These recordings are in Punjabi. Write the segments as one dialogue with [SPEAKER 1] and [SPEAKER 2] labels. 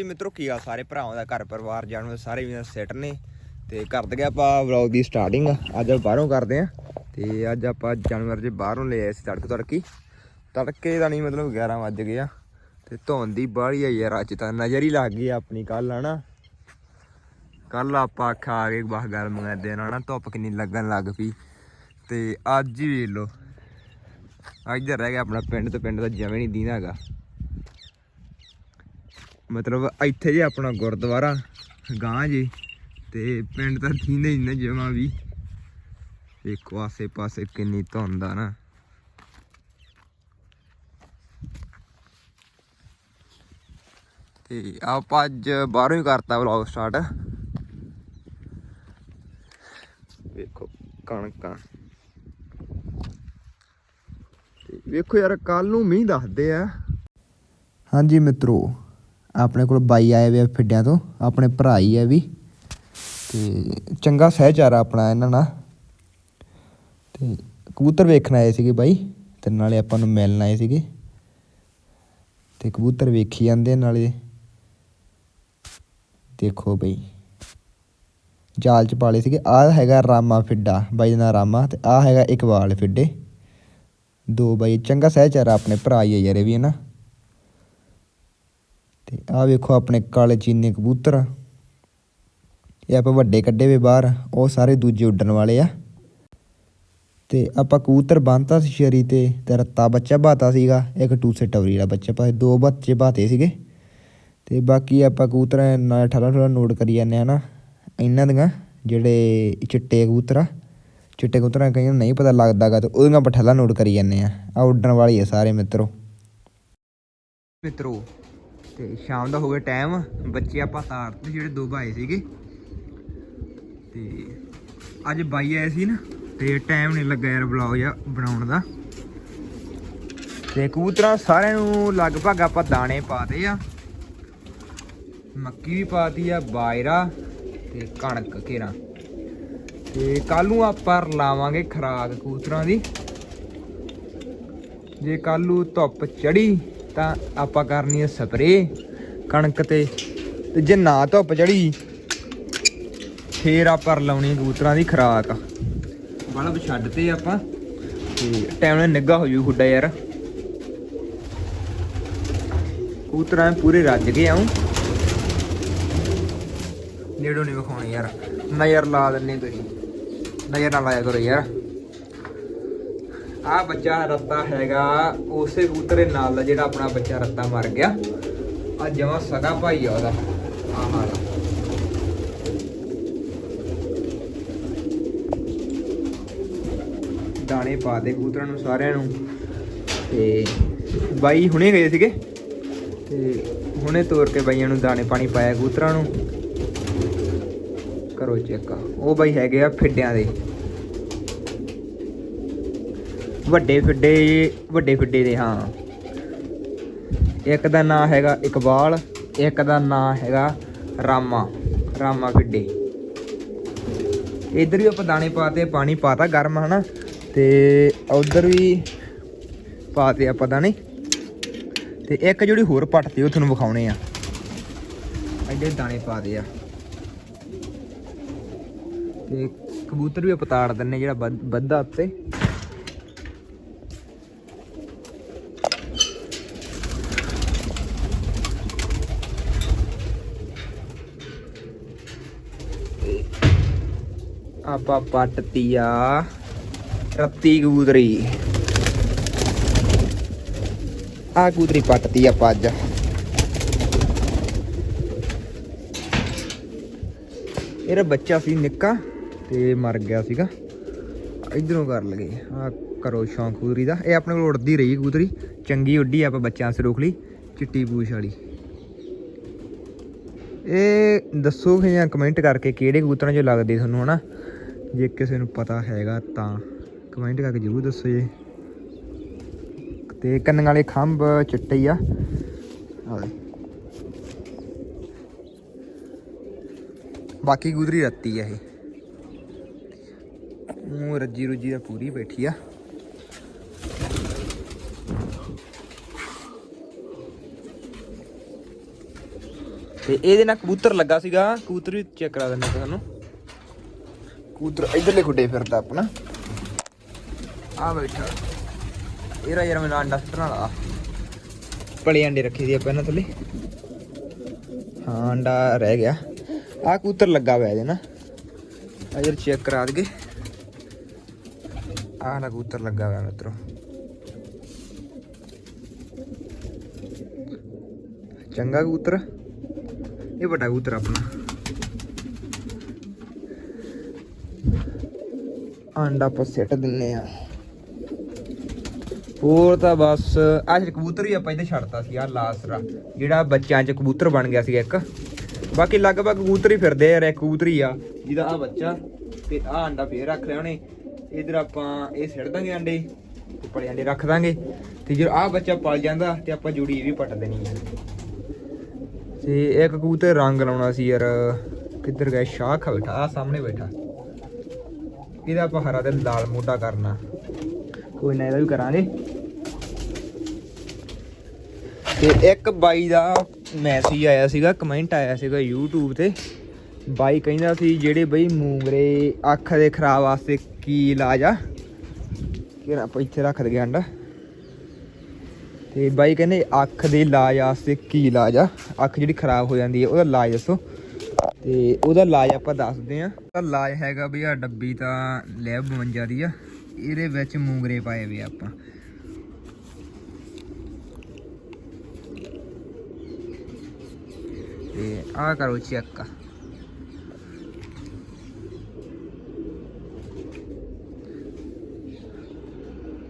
[SPEAKER 1] ਜੀ ਮਿੱਤਰੋ ਕੀ ਆ, ਸਾਰੇ ਭਰਾਵਾਂ ਦਾ ਘਰ ਪਰਿਵਾਰ ਜਾਣੂ ਸਾਰੇ ਵੀ ਸੈਟ ਨੇ ਤੇ ਕਰ ਦਗੇ ਆਪਾਂ ਵਲੌਗ ਦੀ ਸਟਾਰਟਿੰਗ ਅੱਜ ਆਪਾਂ ਬਾਹਰੋਂ ਕਰਦੇ ਆ ਤੇ ਅੱਜ ਆਪਾਂ ਜਾਨਵਰ ਜੇ ਬਾਹਰੋਂ ਲੈ ਆਏ ਸੀ ਤੜਕ ਤੜਕੀ। ਤੜਕੇ ਦਾ ਨਹੀਂ ਮਤਲਬ 11 ਵੱਜ ਗਏ ਆ ਤੇ ਧੁੰਦ ਦੀ ਬਾਹਲੀ ਆ ਯਾਰ ਅੱਜ ਤਾਂ ਨਜ਼ਰ ਹੀ ਲੱਗ ਗਈ ਆਪਣੀ ਕੱਲ ਹਨਾ ਕੱਲ ਆਪਾਂ ਖਾ ਕੇ ਬਸ ਗੱਲ ਕਰਦੇ ਨਾ ਨਾ, ਧੁੱਪ ਕਿੰਨੀ ਲੱਗਣ ਲੱਗ ਪਈ। ਤੇ ਅੱਜ ਹੀ ਵੇਖ ਲਓ, ਅੱਜ ਦਾ ਰਹਿ ਗਿਆ ਆਪਣਾ ਪਿੰਡ ਤੇ ਪਿੰਡ ਦਾ ਜਵੇਂ ਨਹੀਂ ਦੀਨਾ ਹੈਗਾ। ਮਤਲਬ ਇੱਥੇ ਜੇ ਆਪਣਾ ਗੁਰਦੁਆਰਾ ਗਾਂ ਜੀ, ਤੇ ਪਿੰਡ ਤਾਂ ਥੀਂਦੇ ਹੀ ਨਾ ਜਮਾ ਵੀ। ਦੇਖੋ ਆਸੇ ਪਾਸੇ ਕਿੰਨੀ ਧੁੰਦ ਆ ਨਾ। ਤੇ ਆਪਾਂ ਅੱਜ ਬਾਹਰੋਂ ਹੀ ਕਰਤਾ ਵਲੌਗ ਸਟਾਰਟ ਵੇਖੋ ਕਣਕਾਂ ਵੇਖੋ ਯਾਰ ਕੱਲ ਨੂੰ ਮੀਂਹ ਦੱਸਦੇ ਆ। ਹਾਂਜੀ ਮਿੱਤਰੋ ਆਪਣੇ ਕੋਲ ਬਾਈ ਆਏ ਵੇ ਆ ਫਿੱਡਿਆਂ ਤੋਂ, ਆਪਣੇ ਭਰਾ ਹੀ ਆ ਵੀ। ਤੇ ਚੰਗਾ ਸਹਿਚਾਰਾ ਆਪਣਾ ਇਹਨਾਂ ਨਾਲ। ਤੇ ਕਬੂਤਰ ਵੇਖਣ ਆਏ ਸੀਗੇ ਬਾਈ, ਤੇ ਨਾਲੇ ਆਪਾਂ ਨੂੰ ਮਿਲਣ ਆਏ ਸੀਗੇ। ਤੇ ਕਬੂਤਰ ਵੇਖੀ ਜਾਂਦੇ ਨਾਲੇ। ਦੇਖੋ ਬਈ। ਜਾਲ ਚ ਪਾਲੇ ਸੀਗੇ। ਆਹ ਹੈਗਾ ਰਾਮਾ ਫਿੱਡਾ, ਬਾਈ ਦਾ ਨਾਂ ਰਾਮਾ, ਤੇ ਆਹ ਹੈਗਾ ਇਕਬਾਲ ਫਿੱਡੇ। ਦੋ ਬਾਈ, ਚੰਗਾ ਸਹਿਚਾਰਾ ਆਪਣੇ ਭਰਾ ਹੀ ਆ ਯਾਰ ਇਹ ਵੀ ਹੈ ਨਾ ਤੇ ਆਹ ਵੇਖੋ ਆਪਣੇ ਕਾਲੇ ਚੀਨੇ ਕਬੂਤਰ। ਇਹ ਆਪਾਂ ਵੱਡੇ ਕੱਢੇ ਵੇ ਬਾਹਰ, ਉਹ ਸਾਰੇ ਦੂਜੇ ਉੱਡਣ ਵਾਲੇ ਆ। ਤੇ ਆਪਾਂ ਕਬੂਤਰ ਬੰਨਤਾ ਸੀ ਸ਼ਰੀ ਤੇ ਤੇ ਰੱਤਾ ਬੱਚਾ ਬਾਤਾ ਸੀਗਾ, ਇੱਕ ਟੂਸੇ ਟਵਰੀ ਵਾਲਾ ਬੱਚਾ ਪਾਏ ਦੋ ਬੱਚੇ ਬਾਤੇ ਸੀਗੇ। ਤੇ ਬਾਕੀ ਆਪਾਂ ਕਬੂਤਰ ਨਾਲ ਠਾਲਾ ਠਾਲਾ ਨੋਟ ਕਰੀ ਜਾਂਦੇ ਆ ਨਾ, ਇਹਨਾਂ ਦੀਆਂ ਜਿਹੜੇ ਚਿੱਟੇ ਕਬੂਤਰ ਆ, ਚਿੱਟੇ ਕਬੂਤਰਾਂ ਕਈਆਂ ਨੂੰ ਨਹੀਂ ਪਤਾ ਲੱਗਦਾਗਾ, ਤੇ ਉਹਦੀਆਂ ਪਠਲਾ ਨੋਟ ਕਰੀ ਜਾਂਦੇ ਆ। ਆ ਉੱਡਣ ਵਾਲੀ ਆ ਸਾਰੇ ਮਿੱਤਰੋ। ਮਿੱਤਰੋ ਤੇ ਸ਼ਾਮ ਦਾ ਹੋ ਗਿਆ ਟਾਈਮ। ਬੱਚੇ ਆਪਾਂ ਤਾਰਤੇ ਜਿਹੜੇ ਦੋ ਭਾਈ ਸੀਗੇ। ਤੇ ਅੱਜ ਬਾਈ ਆਏ ਸੀ ਨਾ, ਤੇ ਟਾਈਮ ਨਹੀਂ ਲੱਗਾ ਯਾਰ ਵਲੌਗ ਜਾਂ ਬਣਾਉਣ ਦਾ। ਤੇ ਕਬੂਤਰਾਂ ਸਾਰਿਆਂ ਨੂੰ ਲਗਭਗ ਆਪਾਂ ਦਾਣੇ ਪਾਤੇ ਆ। ਮੱਕੀ ਵੀ ਪਾਤੀ ਆ ਬਾਇਰਾ ਤੇ ਕਣਕ ਘੇਰਾ ਤੇ ਕੱਲ ਨੂੰ ਆਪਾਂ ਲਾਵਾਂਗੇ ਖਰਾਕ ਕਬੂਤਰਾਂ ਦੀ। ਜੇ ਕੱਲ ਨੂੰ ਧੁੱਪ ਚੜੀ ਤਾਂ ਆਪਾਂ ਕਰਨੀ ਹੈ ਸਪਰੇ ਕਣਕ ਤੇ। ਤੇ ਜੇ ਨਾ ਧੁੱਪ ਚੜੀ ਫੇਰ ਆਪਾਂ ਲਾਉਣੀ ਕਬੂਤਰਾਂ ਦੀ ਖਰਾਕ। ਬਲਬ ਛੱਡਤੇ ਆਪਾਂ। ਤੇ ਟਾਈਮ ਨਾਲ ਨਿੱਗਾ ਹੋ ਜੂ ਹੁੱਡਾ ਯਾਰ। ਕਬੂਤਰਾਂ ਪੂਰੇ ਰੱਜ ਗਏ ਆਉਂ ਨੇੜੋਂ ਨਹੀਂ ਵਿਖਾਉਣੀ ਯਾਰ। ਨਜ਼ਰ ਲਾ ਦਿੰਨੇ ਤੁਸੀਂ। ਨਜ਼ਰ ਨਾ ਲਾਇਆ ਕਰੋ ਯਾਰ। ਆ ਬੱਚਾ ਰੱਤਾ ਹੈਗਾ ਉਸੇ ਕਬੂਤਰ ਦੇ ਨਾਲ ਦਾ ਜਿਹੜਾ ਆਪਣਾ ਬੱਚਾ ਰੱਤਾ ਮਰ ਗਿਆ। ਆ ਜਮਾ ਸਗਾ ਭਾਈ ਆ ਉਹਦਾ। ਆ। ਦਾਣੇ ਪਾ ਦੇ ਕਬੂਤਰਾਂ ਨੂੰ ਸਾਰਿਆਂ ਨੂੰ। ਤੇ ਬਾਈ ਹੁਣੇ ਗਏ ਸੀਗੇ। ਤੇ ਹੁਣੇ ਤੋਰ ਕੇ ਬਾਈਆਂ ਨੂੰ ਦਾਣੇ ਪਾਣੀ ਪਾਇਆ ਕਬੂਤਰਾਂ ਨੂੰ। ਕਰੋ ਚੈੱਕ ਉਹ ਬਾਈ ਹੈਗੇ ਆ ਫਿੱਡਿਆਂ ਦੇ। ਵੱਡੇ ਫਿੱਡੇ ਵੱਡੇ ਫਿੱਡੇ ਦੇ, ਹਾਂ। ਇੱਕ ਦਾ ਨਾਂ ਹੈਗਾ ਇਕਬਾਲ, ਇੱਕ ਦਾ ਨਾਂ ਹੈਗਾ ਰਾਮਾ ਰਾਮਾ ਫਿੱਡੇ। ਇਧਰ ਵੀ ਆਪਾਂ ਦਾਣੇ ਪਾਤੇ, ਪਾਣੀ ਪਾਤਾ ਗਰਮ, ਹਨਾ? ਤੇ ਉਧਰ ਵੀ ਪਾਤੇ ਆਪਾਂ ਦਾਣੇ। ਤੇ ਇੱਕ ਜਿਹੜੀ ਹੋਰ ਪੱਟਤੀ ਉਹ ਤੁਹਾਨੂੰ ਵਿਖਾਉਣੇ ਆ। ਐਡੇ ਦਾਣੇ ਪਾਦੇ ਆ। ਤੇ ਕਬੂਤਰ ਵੀ ਆਪਾਂ ਤਾੜ ਦਿੰਨੇ ਜਿਹੜਾ ਵੱਧ- ਵੱਧਾ ਉੱਤੇ। ਆਪਾਂ ਪੱਟਤੀ ਆ ਰੱਤੀ ਕਬੂਤਰੀ ਆ ਕਬੂਤਰੀ ਪੱਟਤੀ ਆਪਾਂ ਅੱਜ। ਇਹਦਾ ਬੱਚਾ ਸੀ ਨਿੱਕਾ ਤੇ ਮਰ ਗਿਆ ਸੀਗਾ। ਇਧਰੋਂ ਕਰ ਲਗੇ। ਆ ਕਰੋ ਸ਼ੌਂਕ ਕਬੂਤਰੀ ਦਾ। ਇਹ ਆਪਣੇ ਕੋਲ ਉੜਦੀ ਰਹੀ ਕਬੂਤਰੀ ਚੰਗੀ ਉੱਡੀ ਆਪਾਂ ਬੱਚਿਆਂ ਸੇ ਰੋਕ ਲਈ ਚਿੱਟੀ ਪੂਛ ਵਾਲੀ। ਇਹ ਦੱਸੋ ਕਿ ਜਾਂ ਕਮੈਂਟ ਕਰਕੇ ਕਿਹੜੇ ਕਬੂਤਰਾਂ 'ਚ ਲੱਗਦੇ ਤੁਹਾਨੂੰ, ਹਨਾ? ਜੇ ਕਿਸੇ ਨੂੰ ਪਤਾ ਹੈਗਾ ਤਾਂ ਕਮੈਂਟ ਕਰਕੇ ਜ਼ਰੂਰ ਦੱਸੋ ਜੀ। ਤੇ ਕੰਨ ਵਾਲੇ ਖੰਭ ਚਿੱਟੇ ਹੀ ਆ। ਬਾਕੀ ਗੁਦਰੀ ਰੱਤੀ ਆ ਇਹ। ਉਹ ਰੱਜੀ ਰੁੱਜੀ ਦਾ ਪੂਰੀ ਬੈਠੀ ਆ। ਤੇ ਇਹਦੇ ਨਾਲ ਕਬੂਤਰ ਲੱਗਾ ਸੀਗਾ। ਕਬੂਤਰ ਵੀ ਚੈੱਕ ਕਰਾ ਦਿੰਦੇ ਤੁਹਾਨੂੰ। ਕਬੂਤਰ ਇਧਰਲੇ ਖੁੱਡੇ ਫਿਰਦਾ ਆਪਣਾ। ਆ ਬੈਠਾ। ਇਹਦਾ ਯਾਰ ਮੈਨੂੰ ਅੰਡਾ ਸੁੱਟਣ ਵਾਲਾ ਪਲੇ ਅੰਡੇ ਰੱਖੇ ਸੀ ਆਪਾਂ ਇਹਨਾਂ ਥੱਲੇ। ਹਾਂ, ਅੰਡਾ ਰਹਿ ਗਿਆ। ਆ ਕੂਤਰ ਲੱਗਾ ਹੋਇਆ ਇਹਦੇ ਨਾ ਆ ਯਾਰ ਚੈੱਕ ਕਰਾ ਦਗੇ ਆਹ ਨਾ ਕਬੂਤਰ ਲੱਗਾ ਹੋਇਆ ਮਿੱਤਰੋ। ਚੰਗਾ ਕਬੂਤਰ। ਇਹ ਵੱਡਾ ਕੂਤਰ ਆਪਣਾ। ਆਂਡਾ ਆਪਾਂ ਸਿੱਟ ਦਿੰਨੇ ਆ। ਹੋਰ ਤਾਂ ਬਸ, ਆਹ ਜਿਹੜਾ ਕਬੂਤਰ ਵੀ ਆਪਾਂ ਇੱਥੇ ਛੱਡਤਾ ਸੀ ਆ ਲਾਸਰਾ ਜਿਹੜਾ ਬੱਚਿਆਂ 'ਚ ਕਬੂਤਰ ਬਣ ਗਿਆ ਸੀ ਇੱਕ। ਬਾਕੀ ਲਗਭਗ ਕਬੂਤਰ ਹੀ ਫਿਰਦੇ ਆ ਯਾਰ ਇੱਕ ਕਬੂਤਰ ਹੀ ਆ, ਜਿਹਦਾ ਆ ਬੱਚਾ, ਤੇ ਆ ਅੰਡਾ ਫੇਰ ਰੱਖ ਲਿਆ ਉਹਨੇ। ਇਧਰ ਆਪਾਂ ਇਹ ਸਿੱਟ ਦਾਂਗੇ ਆਂਡੇ ਤੇ ਆਂਡੇ ਰੱਖ ਦਾਂਗੇ। ਤੇ ਜੇ ਆ ਬੱਚਾ ਪਲ ਜਾਂਦਾ, ਤੇ ਆਪਾਂ ਜੁੜੀ ਵੀ ਪੱਟ ਦੇਣੀ ਆ। ਤੇ ਇੱਕ ਕਬੂਤਰ ਰੰਗ ਲਾਉਣਾ ਸੀ ਯਾਰ, ਕਿੱਧਰ ਗਿਆ, ਸ਼ਾਹ ਖਾ ਬੈਠਾ ਆ ਸਾਹਮਣੇ ਬੈਠਾ। ਇਹਦਾ ਆਪਾਂ ਹਰਾ ਤੇ ਲਾਲ ਮੋਢਾ ਕਰਨਾ। ਕੋਈ ਨਾ ਇਹਦਾ ਵੀ ਕਰਾਂਗੇ। ਤੇ ਇੱਕ ਬਾਈ ਦਾ ਮੈਸੇਜ ਆਇਆ ਸੀਗਾ ਕਮੈਂਟ ਆਇਆ ਸੀਗਾ YouTube ਤੇ। ਬਾਈ ਕਹਿੰਦਾ ਸੀ ਜਿਹੜੇ ਬਈ ਮੂੰਗਰੇ ਅੱਖ ਦੇ ਖਰਾਬ ਵਾਸਤੇ ਕੀ ਇਲਾਜ ਆ? ਕਿ ਆਪਾਂ ਇੱਥੇ ਰੱਖ ਦਗੇ ਅੰਡਾ ਤੇ ਬਾਈ ਕਹਿੰਦੇ ਅੱਖ ਦੇ ਇਲਾਜ ਵਾਸਤੇ ਕੀ ਇਲਾਜ ਆ? ਅੱਖ ਜਿਹੜੀ ਖਰਾਬ ਹੋ ਜਾਂਦੀ ਹੈ ਉਹਦਾ ਇਲਾਜ ਦੱਸੋ। ਤੇ ਉਹਦਾ ਇਲਾਜ ਆਪਾਂ ਦੱਸਦੇ ਆ ਉਹਦਾ ਲਾਜ ਹੈਗਾ ਵੀ ਆ ਡੱਬੀ ਤਾਂ ਲੈ 52 ਦੀ ਆ। ਇਹਦੇ ਵਿੱਚ ਮੂੰਗਰੇ ਪਾਏ ਵੇ ਆਪਾਂ। ਤੇ ਆ ਕਰੋ ਚੈੱਕ।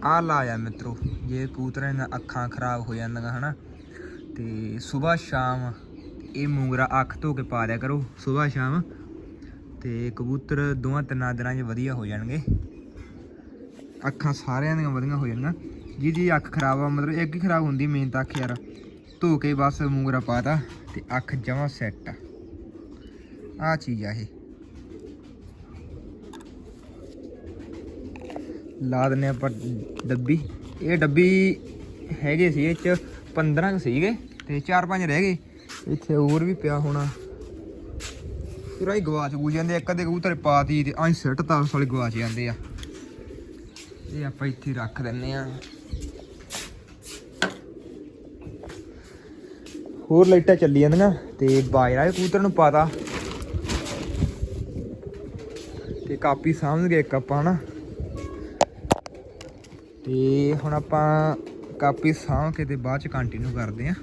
[SPEAKER 1] ਆ ਲਾਇਆ ਮਿੱਤਰੋ, ਜੇ ਕੂਤਰੇ ਦੀਆਂ ਅੱਖਾਂ ਖਰਾਬ ਹੋ ਜਾਂਦੀਆਂ ਹਨਾ, ਤੇ ਸਵੇਰ ਸ਼ਾਮ ਇਹ ਮੂੰਗਰਾ ਅੱਖ ਧੋ ਕੇ ਪਾ ਦਿਆ ਕਰੋ ਸਵੇਰ ਸ਼ਾਮ। ਤੇ ਕਬੂਤਰ ਦੋਵਾਂ ਤਿੰਨਾਂ ਦਿਨਾਂ 'ਚ ਵਧੀਆ ਹੋ ਜਾਣਗੇ। ਅੱਖਾਂ ਸਾਰਿਆਂ ਦੀਆਂ ਵਧੀਆ ਹੋ ਜਾਣਗੀਆਂ। ਜਿਹਦੀ ਅੱਖ ਖਰਾਬ ਆ, ਮਤਲਬ ਇੱਕ ਹੀ ਖਰਾਬ ਹੁੰਦੀ ਮੇਨ ਤਾਂ ਅੱਖ ਯਾਰ। ਧੋ ਕੇ ਬਸ ਮੂੰਗਰਾ ਪਾਤਾ ਤੇ ਅੱਖ ਜਮਾ ਸੈੱਟ ਆ। ਆ ਚੀਜ਼ ਆ ਇਹ। ਲਾ ਦਿੰਨੇ ਆਪਾਂ ਡੱਬੀ। ਇਹ ਡੱਬੀ ਹੈਗੇ ਸੀ, ਇਹ ਚ 15 ਕੁ ਸੀਗੇ ਤੇ 4-5 ਰਹਿ ਗਏ। ਇੱਥੇ ਹੋਰ ਵੀ ਪਿਆ ਹੋਣਾ। ਫਿਰ ਆਈ ਗਵਾਚ ਗੂ ਜਾਂਦੇ ਇੱਕ ਅੱਧੇ ਕਬੂਤਰ ਪਾਤੀ ਤੇ ਆਈ ਸਿੱਟ ਤਾਂ ਸਾਲੇ ਗਵਾਚ ਜਾਂਦੇ ਆ। ਇਹ ਆਪਾਂ ਇੱਥੇ ਰੱਖ ਦਿੰਨੇ ਆ। ਹੋਰ ਲਾਈਟਾਂ ਚੱਲੀ ਜਾਂਦੀਆਂ ਤੇ ਬਾਜਰਾ ਵੀ ਕਬੂਤਰ ਨੂੰ ਪਾਤਾ। ਤੇ ਕਾਪੀ ਸਮਝ ਗਏ ਇੱਕ ਆਪਾਂ ਹਨਾ। ਤੇ ਹੁਣ ਆਪਾਂ ਕਾਪੀ ਸਾਂਭ ਕੇ ਤੇ ਬਾਅਦ ਚ ਕੰਟੀਨਿਊ ਕਰਦੇ ਆ।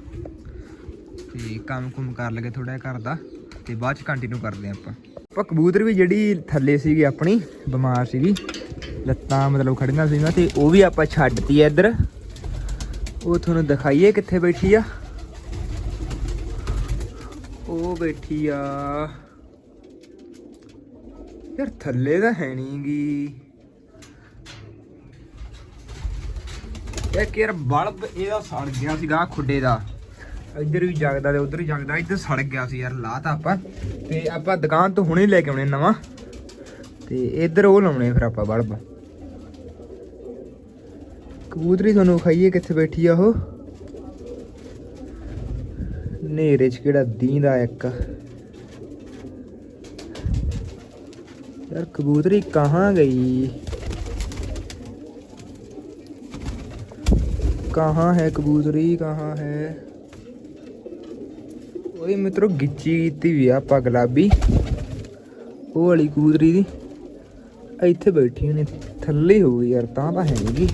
[SPEAKER 1] ਤੇ ਕੰਮ ਕੁਮ ਕਰ ਲਗੇ ਥੋੜਾ ਜਿਹਾ ਘਰ ਦਾ ਤੇ ਬਾਅਦ ਚ ਕੰਟੀਨਿਊ ਕਰਦੇ ਆ ਆਪਾਂ। ਆਪਾਂ ਕਬੂਤਰ ਵੀ ਜਿਹੜੀ ਥੱਲੇ ਸੀਗੀ ਆਪਣੀ, ਬਿਮਾਰ ਸੀਗੀ, ਲੱਤਾਂ ਮਤਲਬ ਖੜੀਆਂ ਸੀਗੀਆਂ ਤੇ ਉਹ ਵੀ ਆਪਾਂ ਛੱਡਤੀ ਐ ਇੱਧਰ। ਉਹ ਤੁਹਾਨੂੰ ਦਿਖਾਈਏ ਕਿੱਥੇ ਬੈਠੀ ਆ। ਉਹ ਬੈਠੀ ਆ। ਯਾਰ ਥੱਲੇ ਤਾਂ ਹੈ ਨੀ ਗੀ ਇਹ ਯਾਰ ਬਲਬ ਇਹਦਾ ਸੜ ਗਿਆ ਸੀਗਾ ਖੁੱਡੇ ਦਾ। ਇੱਧਰ ਵੀ ਜਗਦਾ ਤੇ ਉੱਧਰ ਵੀ ਜਗਦਾ, ਇੱਧਰ ਸੜ ਗਿਆ ਸੀ ਯਾਰ, ਲਾਤਾ ਆਪਾਂ। ਤੇ ਆਪਾਂ ਦੁਕਾਨ ਤੋਂ ਹੁਣੇ ਲੈ ਕੇ ਆਉਣੇ ਨਵਾਂ। ਤੇ ਇੱਧਰ ਉਹ ਲਾਉਣੇ ਫਿਰ ਆਪਾਂ ਬਲਬ। ਕਬੂਤਰੀ ਤੁਹਾਨੂੰ ਖਾਈਏ ਕਿੱਥੇ ਬੈਠੀ ਆ ਉਹ। ਨੇਰੇ 'ਚ ਕਿਹੜਾ ਦੀਂਦਾ ਇੱਕ। ਯਾਰ ਕਬੂਤਰੀ ਕਹਾਂ ਗਈ? ਕਹਾਂ ਹੈ ਕਬੂਤਰੀ, ਕਹਾਂ ਹੈ? ਉਹਦੇ ਮਿੱਤਰੋ ਗਿੱਚੀ ਕੀਤੀ ਵੀ ਆ ਆਪਾਂ ਗੁਲਾਬੀ। ਉਹ ਵਾਲੀ ਕਬੂਤਰੀ ਦੀ। ਇੱਥੇ ਬੈਠੀ ਉਹਨੇ ਥੱਲੇ ਹੋ ਗਈ ਯਾਰ, ਤਾਂ ਤਾਂ ਹੈ ਨਹੀਂਗੀ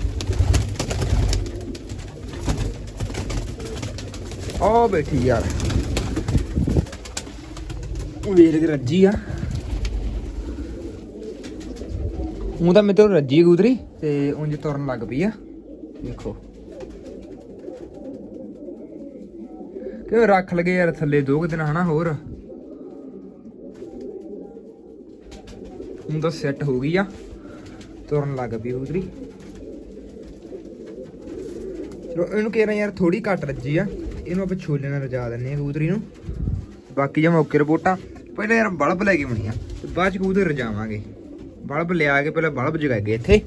[SPEAKER 1] ਆ ਬੈਠੀ ਯਾਰ। ਵੇਰ ਕੇ ਰੱਜੀ ਆ। ਉਹ ਤਾਂ ਮੇਰੇ ਰੱਜੀ ਕਬੂਤਰੀ, ਤੇ ਉਂਝ ਤੁਰਨ ਲੱਗ ਪਈ ਆ। ਦੇਖੋ। ਕਿਉਂ ਰੱਖ ਲਗੇ ਯਾਰ ਥੱਲੇ ਦੋ ਕੁ ਦਿਨ, ਹਨਾ, ਹੋਰ। ਹੁਣ ਤਾਂ ਸੈੱਟ ਹੋ ਗਈ ਆ। ਤੁਰਨ ਲੱਗ ਪਈ ਕਬੂਤਰੀ ਚਲੋ, ਇਹਨੂੰ ਕਹਿ ਰਹੇ ਯਾਰ ਥੋੜੀ ਘੱਟ ਰੱਜੀ ਆ। ਇਹਨੂੰ ਆਪਾਂ ਛੋਲੇ ਨਾਲ ਰਜਾ ਦਿੰਨੇ ਆ ਕਬੂਤਰੀ ਨੂੰ। ਬਾਕੀ ਜੇ ਮੌਕੇ ਰਿਪੋਰਟਾਂ, ਪਹਿਲਾਂ ਯਾਰ ਬਲਬ ਲੈ ਕੇ ਆਉਣੀ ਤੇ ਬਾਅਦ ਚ ਕਬੂਤਰ ਰਜਾਵਾਂਗੇ। ਬਲਬ ਲਿਆ ਕੇ ਪਹਿਲਾਂ ਬਲਬ ਜਗਾਏਗੇ ਇੱਥੇ।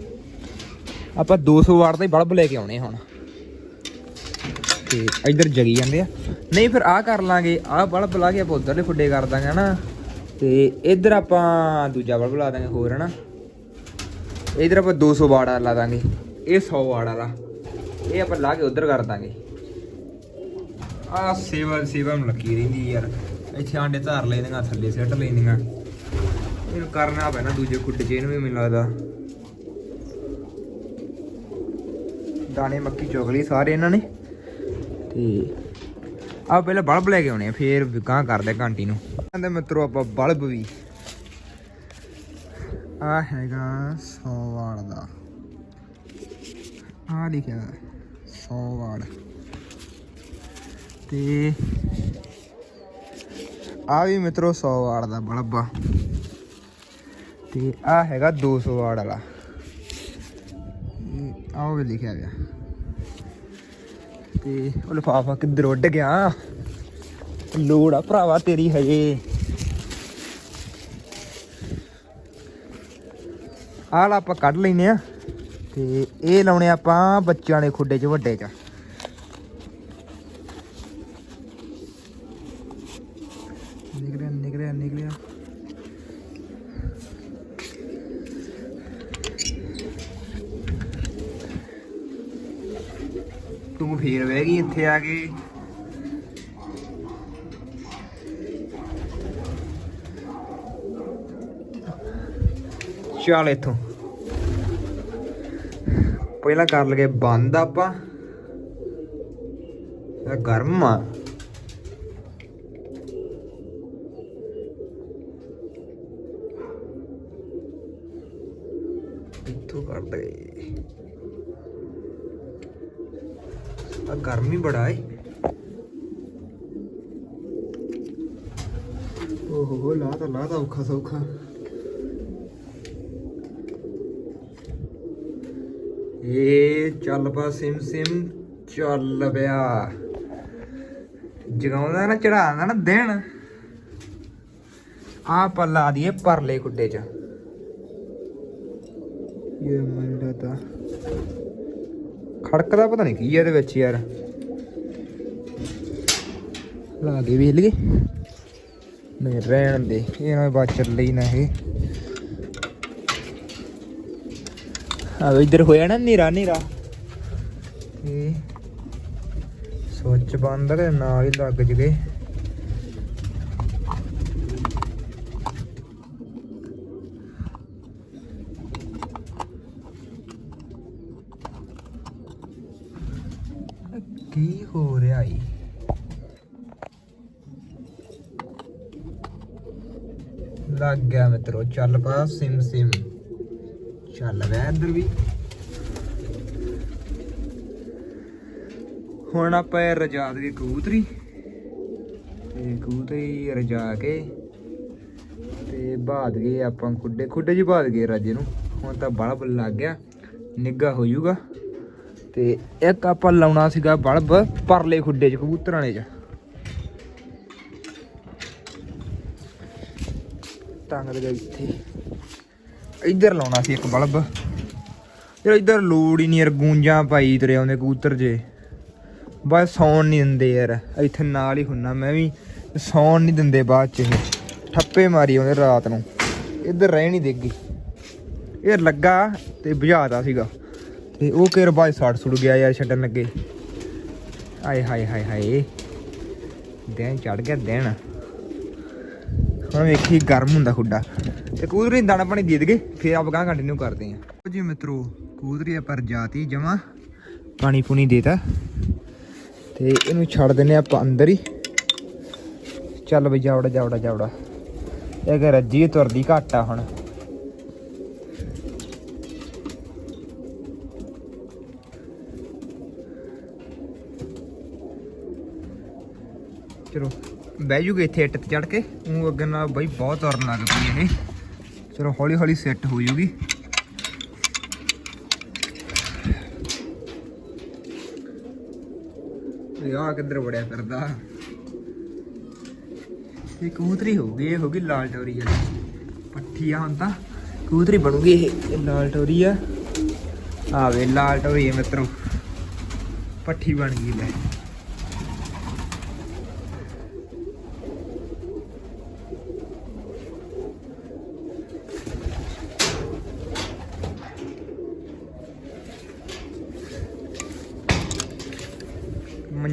[SPEAKER 1] ਆਪਾਂ 200 ਵਾਟ ਦਾ ਹੀ ਬਲਬ ਲੈ ਕੇ ਆਉਣੇ ਹੁਣ। ਤੇ ਇੱਧਰ ਜਗੀ ਜਾਂਦੇ ਆ। ਨਹੀਂ, ਫਿਰ ਆਹ ਕਰ ਲਾਂਗੇ, ਆਹ ਬਲਬ ਲਾ ਕੇ ਆਪਾਂ ਉਧਰਲੇ ਫੁੱਡੇ ਕਰ ਦਾਂਗੇ ਹਨਾ। ਤੇ ਇੱਧਰ ਆਪਾਂ ਦੂਜਾ ਬਲਬ ਲਾ ਦਾਂਗੇ ਹੋਰ ਹਨਾ। ਇੱਧਰ ਆਪਾਂ 200 ਵਾਟ ਵਾਲਾ ਲਾ ਦਾਂਗੇ, ਇਹ 100 ਵਾਟ ਵਾਲਾ ਇਹ ਆਪਾਂ ਲਾ ਕੇ ਉਧਰ ਕਰ ਦਾਂਗੇ। ਆ ਸੇਵਾ ਸੇਵਾ ਨੂੰ ਲੱਗੀ ਰਹਿੰਦੀ ਯਾਰ। ਇੱਥੇ ਆਂਡੇ ਧਾਰ ਲੈਣੀਆਂ ਥੱਲੇ ਸਿੱਟ ਲੈਂਦੀਆਂ। ਇਹਨੂੰ ਕਰਨਾ ਪੈਣਾ ਦੂਜੇ ਖੁੱਡੇ 'ਚ ਇਹਨੂੰ ਵੀ ਮੈਨੂੰ ਲੱਗਦਾ। ਦਾਣੇ, ਮੱਕੀ ਚੁਗ ਲਈ ਸਾਰੇ ਇਹਨਾਂ ਨੇ। ਤੇ ਆ ਪਹਿਲਾਂ ਬਲਬ ਲੈ ਕੇ ਆਉਣੇ ਆ, ਫੇਰ ਗਾਂ ਕਰਦੇ ਘੰਟੀ ਨੂੰ। ਕਹਿੰਦੇ ਮਿੱਤਰੋ ਆਪਾਂ ਬਲਬ ਵੀ। ਆ ਹੈਗਾ 100 ਵਾਟ ਦਾ। ਆ ਲਿਖਿਆ 100 ਵਾਟ। ਤੇ ਆ ਵੀ ਮਿੱਤਰੋ 100 ਵਾਟ ਦਾ ਬਲਬ ਆ। ਤੇ ਆ ਹੈਗਾ 200 ਵਾਟ ਵਾਲਾ। ਆਹ ਵੀ ਲਿਖਿਆ ਗਿਆ ਤੇ ਉਹ ਲਿਫਾਫਾ ਕਿੱਧਰ ਉੱਡ ਗਿਆ? ਲੋੜ ਆ ਭਰਾਵਾ ਤੇਰੀ ਹਜੇ। ਆਹ ਲਾ ਆਪਾਂ ਕੱਢ ਲੈਨੇ ਆ ਤੇ ਇਹ ਲਾਉਣੇ ਆਪਾਂ ਬੱਚਿਆਂ ਦੇ ਖੁੱਡੇ 'ਚ ਵੱਡੇ 'ਚ। ਫੇਰ ਬਹਿ ਗਈ ਇੱਥੇ ਆ ਕੇ। ਚੱਲ ਇੱਥੋਂ। ਪਹਿਲਾਂ ਕਰ ਲਗੇ ਬੰਦ ਆਪਾਂ। ਗਰਮ ਆ ਇੱਥੋਂ ਕਰ ਦੇ ਆ ਗਰਮੀ ਬੜਾ ਏ। ਓਹੋ ਹੋ ਲਾ ਤਾਂ ਲਾ ਤਾਂ ਔਖਾ ਸੌਖਾ। ਏ ਚੱਲ ਪਾ ਸਿਮ ਸਿਮ ਚੱਲ ਪਿਆ। ਜਗਾਉਂਦਾ ਨਾ, ਚੜਾਉਂਦਾ ਨਾ ਦਿਨ। ਆ ਪੱਲਾ ਦੀਏ ਪਰਲੇ ਗੁੱਡੇ ਚ। ਇਹ ਮੰਡਾ ਤਾਂ। ਖੜਕਦਾ ਪਤਾ ਨਹੀਂ ਕੀ ਹੈ ਇਹਦੇ ਵਿੱਚ ਯਾਰ। ਲਾ ਕੇ ਵੇਲ ਗਏ ਨਹੀਂ, ਰਹਿਣ ਦੇ। ਇਹ ਬਾਅਦ ਚੱਲੇ ਨਾ ਇਹ। ਆ ਇਧਰ ਹੋਇਆ ਨਾ ਨੀਰਾ ਨੀਰਾ ਇਹ ਸੁੱਚ ਬੰਦ ਤੇ ਨਾਲ ਹੀ ਲੱਗ ਜਗੇ ਕੀ ਹੋ ਰਿਹਾ ਈ ਲੱਗ ਗਿਆ ਮਿੱਤਰੋ, ਚੱਲ ਪਾ ਸਿਮ ਸਿਮ ਚੱਲ ਵੈ ਇੱਧਰ ਵੀ। ਹੁਣ ਆਪਾਂ ਇਹ ਰਜਾ ਦੇ ਕਬੂਤਰੀ, ਤੇ ਕਬੂਤਰੀ ਰਜਾ ਕੇ ਤੇ ਬਾਦ ਗਏ ਆਪਾਂ ਖੁੱਡੇ। ਖੁੱਡੇ ਜੀ ਬਾਦ ਗਏ ਰਾਜੇ ਨੂੰ। ਹੁਣ ਤਾਂ ਬਲਬ ਲੱਗ ਗਿਆ ਨਿੱਗਾ ਹੋ ਜਾਊਗਾ। ਤੇ ਇੱਕ ਆਪਾਂ ਲਾਉਣਾ ਸੀਗਾ ਬਲਬ ਪਰਲੇ ਖੁੱਡੇ 'ਚ, ਕਬੂਤਰਾਂ ਨੇ 'ਚ। ਟੰਗ ਦੇ ਇੱਥੇ। ਇੱਧਰ ਲਾਉਣਾ ਸੀ ਇੱਕ ਬਲਬ। ਯਾਰ ਇੱਧਰ ਲੋੜ ਹੀ ਨਹੀਂ ਯਾਰ ਗੂੰਜਾਂ ਪਾਈ ਤੇਰੇ ਆਉਂਦੇ ਕਬੂਤਰ ਜੇ। ਬਸ ਸੌਣ ਨਹੀਂ ਦਿੰਦੇ ਯਾਰ। ਇੱਥੇ ਨਾਲ ਹੀ ਹੁੰਨਾ, ਮੈਂ ਵੀ ਸੌਣ ਨਹੀਂ ਦਿੰਦੇ ਬਾਅਦ ਚ ਇਹ। ਠੱਪੇ ਮਾਰੀ ਆਉਂਦੇ ਰਾਤ ਨੂੰ। ਇੱਧਰ ਰਹਿ ਨਹੀਂ ਦੇਗੀ ਯਾਰ ਲੱਗਾ ਤੇ ਬੁਝਾਤਾ ਸੀਗਾ। ਤੇ ਉਹ ਕਿਰ ਬਾਅਦ ਸੜ ਸੁੜ ਗਿਆ ਯਾਰ ਛੱਡਣ ਲੱਗੇ। ਆਏ ਹਾਏ ਹਾਏ ਹਾਏ। ਦਿਨ ਚੜ ਗਿਆ ਦੇਣ ਹੁਣ ਵੇਖੀ ਗਰਮ ਹੁੰਦਾ ਖੁੱਡਾ। ਤੇ ਕੂਦਰੀ ਦਾਣਾ ਪਾਣੀ ਦੇ ਦਗੇ ਫਿਰ ਆਪਾਂ ਗਾਂ ਕੰਟੀਨਿਊ ਕਰਦੇ ਆਂ। ਜੀ ਮਿੱਤਰੋ, ਕੂਦਰੀ ਪਰ ਜਾਤੀ ਜਮਾ, ਪਾਣੀ ਪੂਣੀ ਦੇਤਾ। ਤੇ ਇਹਨੂੰ ਛੱਡ ਦਿੰਨੇ ਆਪਾਂ ਅੰਦਰ ਹੀ। ਚੱਲ ਬਈ ਜਾਵੜਾ ਜਾਵੜਾ ਜਾਵੜਾ। ਇਹ ਕਿ ਰੱਜੀ ਤੁਰਦੀ ਘੱਟ ਆ ਹੁਣ। ਚਲੋ, ਬਹਿ ਜੂਗੇ ਇੱਥੇ ਇੱਟ ਤੇ ਚੜ ਕੇ। ਉਹ ਅੱਗੇ ਨਾਲ ਬਾਈ ਬਹੁਤ ਤੁਰਨ ਲੱਗ ਪਈ ਇਹ। ਚਲੋ ਹੌਲੀ ਹੌਲੀ ਸੈੱਟ ਹੋ ਜੂਗੀ। ਆ ਕਿੱਧਰ ਵੜਿਆ ਫਿਰਦਾ? ਇਹ ਕਬੂਤਰੀ ਹੋਊਗੀ ਇਹ ਹੋਊਗੀ ਲਾਲ ਟੋਰੀ ਵਾਲੀ। ਪੱਠੀ ਆ ਹੁਣ ਤਾਂ। ਕਬੂਤਰੀ ਬਣੂਗੀ ਇਹ ਲਾਲ ਟੋਰੀ ਆ। ਆ ਲਾਲ ਟੋਰੀ ਹੈ ਮਿੱਤਰੋ। ਪੱਠੀ ਬਣ ਗਈ ਲੈ।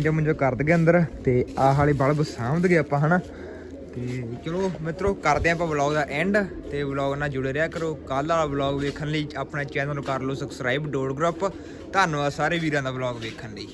[SPEAKER 1] ਮੰਜੋ ਮੰਜੋ ਕਰ ਦਗੇ ਅੰਦਰ ਤੇ ਆਹ ਵਾਲੇ ਬਲਬ ਸਾਂਭ ਗਏ ਆਪਾਂ, ਹਨਾ? ਤੇ ਚਲੋ ਮਿੱਤਰੋ, ਕਰਦੇ ਆਪਾਂ ਵਲੌਗ ਦਾ ਐਂਡ ਤੇ ਵਲੌਗ ਨਾਲ ਜੁੜੇ ਰਿਹਾ ਕਰੋ। ਕੱਲ ਵਾਲਾ ਵਲੌਗ ਵੇਖਣ ਲਈ ਆਪਣੇ ਚੈਨਲ ਨੂੰ ਕਰ ਲਓ ਸਬਸਕ੍ਰਾਈਬ ਡੋਟ ਗਰੁੱਪ ਧੰਨਵਾਦ ਸਾਰੇ ਵੀਰਾਂ ਦਾ ਵਲੌਗ ਵੇਖਣ ਲਈ।